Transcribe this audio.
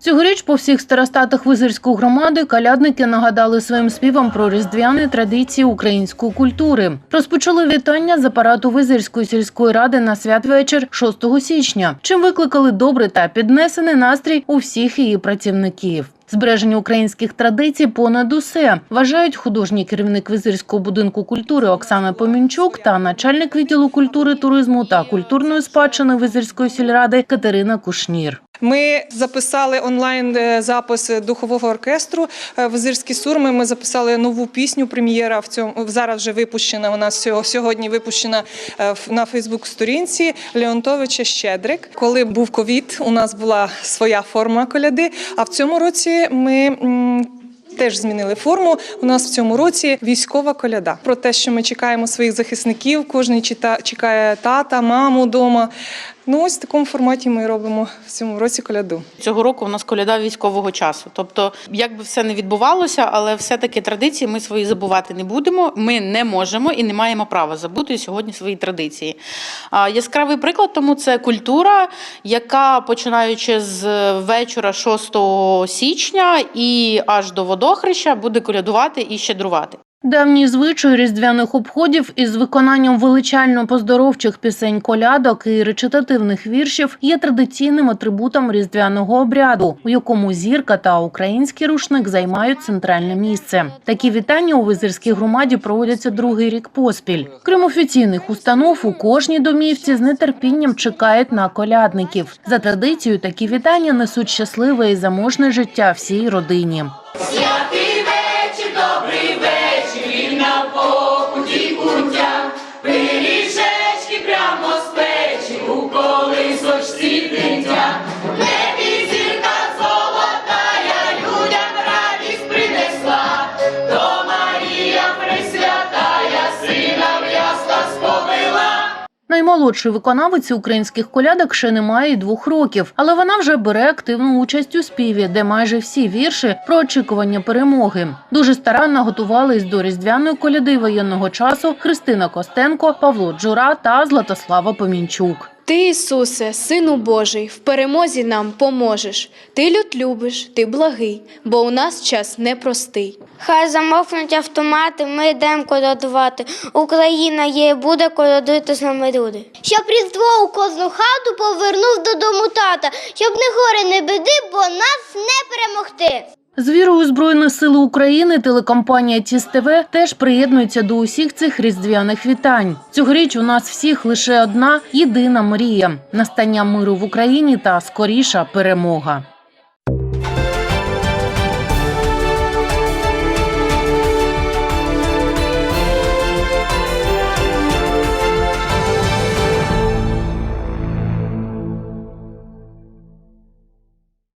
Цьогоріч по всіх старостатах Визирської громади калядники нагадали своїм співам про різдвяні традиції української культури. Розпочали вітання з апарату Визирської сільської ради на святвечір 6 січня, чим викликали добрий та піднесений настрій у всіх її працівників. Збереження українських традицій понад усе вважають художній керівник Визирського будинку культури Оксана Помінчук та начальник відділу культури, туризму та культурної спадщини Визирської сільради Катерина Кушнір. Ми записали онлайн е, запис духового оркестру е, Визирські сурми. Ми записали нову пісню. Прем'єра в цьому зараз вже випущена. Вона сьо- сьогодні випущена е, на Фейсбук-сторінці Леонтовича Щедрик. Коли був ковід, у нас була своя форма коляди. А в цьому році ми. Теж змінили форму. У нас в цьому році військова коляда. Про те, що ми чекаємо своїх захисників, кожен чекає тата, маму вдома. Ну ось в такому форматі ми робимо в цьому році коляду. Цього року у нас коляда військового часу. Тобто, як би все не відбувалося, але все-таки традиції ми свої забувати не будемо. Ми не можемо і не маємо права забути сьогодні свої традиції. Яскравий приклад тому це культура, яка починаючи з вечора 6 січня і аж до водохреща буде колядувати і щедрувати. Давній звичай різдвяних обходів із виконанням величально поздоровчих пісень колядок і речитативних віршів є традиційним атрибутом різдвяного обряду, у якому зірка та український рушник займають центральне місце. Такі вітання у визирській громаді проводяться другий рік поспіль. Крім офіційних установ, у кожній домівці з нетерпінням чекають на колядників. За традицією, такі вітання несуть щасливе і заможне життя всій родині. Колисочці дитя. В Небі людям радість принесла, то Марія Пресвятая, сина в ясла сповила. Наймолодший виконавець українських колядок ще не має двох років, але вона вже бере активну участь у співі, де майже всі вірші про очікування перемоги. Дуже старанно готувались до різдвяної коляди воєнного часу Христина Костенко, Павло Джура та Златослава Помінчук. Ти, Ісусе, Сину Божий, в перемозі нам поможеш. Ти люд любиш, ти благий, бо у нас час непростий. Хай замовкнуть автомати, ми йдемо колядувати. Україна є, і буде колядувати з нами люди. Щоб різдво у кожну хату повернув додому тата, щоб не горе, не біди, бо нас не перемогти. З вірою Збройних сил України телекомпанія Тіс ТВ теж приєднується до усіх цих різдвяних вітань. Цьогоріч у нас всіх лише одна єдина мрія настання миру в Україні та скоріша перемога.